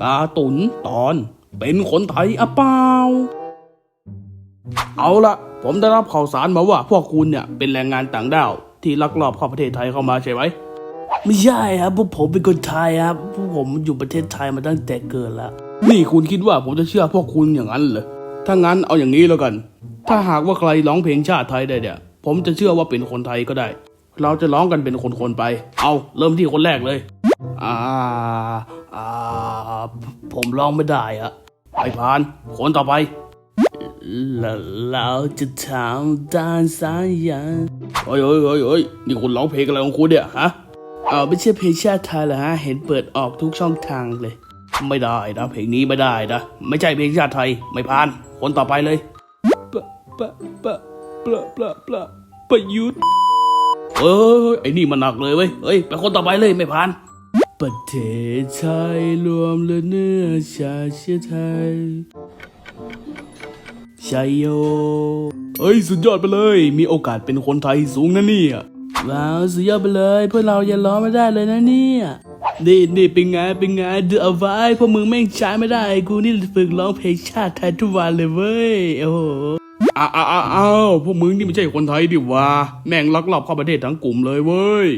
ตาตุนตอนเป็นคนไทยอะเปล่า เอาละผมได้รับข่าวสารมาว่าพวกคุณเนี่ยเป็นแรงงานต่างด้าว ที่ลักลอบเข้าประเทศไทยเข้ามาใช่ไหมไม่ใช่ครับพวกผมเป็นคนไทยครับพวกผมอยู่ประเทศไทยมาตั้งแต่เกิดแล้ว นี่คุณคิดว่าผมจะเชื่อพวกคุณอย่างนั้นเหรอถ้างั้นเอาอย่างนี้แล้วกัน ถ้าหากว่าใครร้องเพลงชาติไทยได้เนี่ย ผมจะเชื่อว่าเป็นคนไทยก็ได้ เราจะร้องกันเป็นคนๆไป เอาเริ่มที่คนแรกเลย อ่า ผมร้องไม่ได้อะไปพาน คนต่อไปแล้วเราจะทำด้านสายยันเฮ้ยเฮ้ยเฮ้ยเฮ้ยนี่คุณร้องเพลงอะไรของคุณเนี่ยฮะเออไม่ใช่เพลงชาติไทยเหรอฮะ เห็นเปิดออกทุกช่องทางเลย ไม่ได้นะ เพลงนี้ไม่ได้นะ ไม่ใช่เพลงชาติไทย ไม่พาน คนต่อไปเลยปะปะปะปะปะปะประยุทธ์เอ้ยไอ้นี่มันหนักเลยเว้ย เฮ้ยไปคนต่อไปเลยไม่พาน ประเทศไทยรวมเลือดเนื้อชาติเชื้อไทยชัยโย เฮ้ย สุดยอดไปเลย มีโอกาสเป็นคนไทยสูงนะเนี่ย ว้าว สุดยอดไปเลยพวกเราอยังร้อไม่ได้เลยนะเนี่ยนี่นี่เป็นไงเป็นไงเดูเอาไว้พวกมึงแม่งใช้ไม่ได้ กูนี่ฝึกร้องเพลงชาติไทยทุกวันเลยเว้ย โอ้โหอ้าวอ้าวอ้าวพวกมึงนี่ไม่ใช่คนไทยดิวะแม่งลักลอบเข้าประเทศทั้งกลุ่มเลยเว้ย